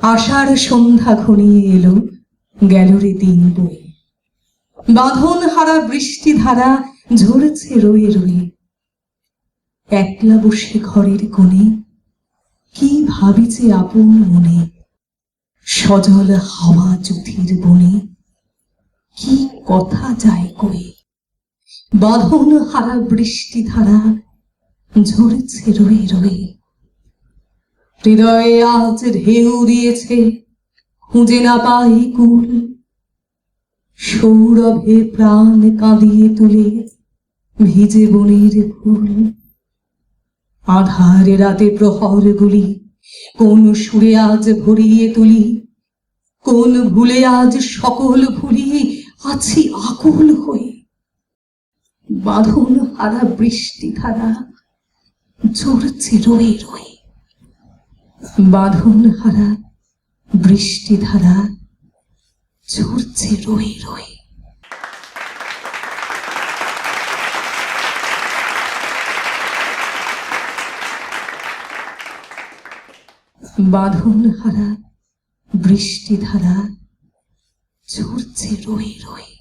আষাঢ় সন্ধ্যা ঘনিয়ে এলো গেল রে দিন বয়ে। বাঁধন হারা বৃষ্টি ধারা ঝরেছে রয়ে রয়ে। একলা বসে ঘরের কোণে কি ভাবিছে আপন মনে? সজল হাওয়া জ্যোতির বনে কি কথা যায় কয়ে? বাঁধন হারা বৃষ্টি ধারা ঝরেছে রয়ে রয়ে। হৃদয়ে আজ ঢেউ দিয়েছে, খুঁজে না পাই কুল। সৌরভে প্রাণ কাঁদিয়ে তুলে ভিজে বনের ফুল। আধারে রাতে প্রহর গুলি কোন সুরে আজ ভরিয়ে তুলি, কোন ভুলে আজ সকল ভুলিয়ে আছি আকুল হয়ে। বাঁধন হারা বৃষ্টি ধারা ঝরছে রয়ে রয়ে। বাঁধন হারা বৃষ্টি ধারা ঝরছে রয়ে রয়ে বাঁধন হারা বৃষ্টি ধারা ঝরছে রয়ে রয়ে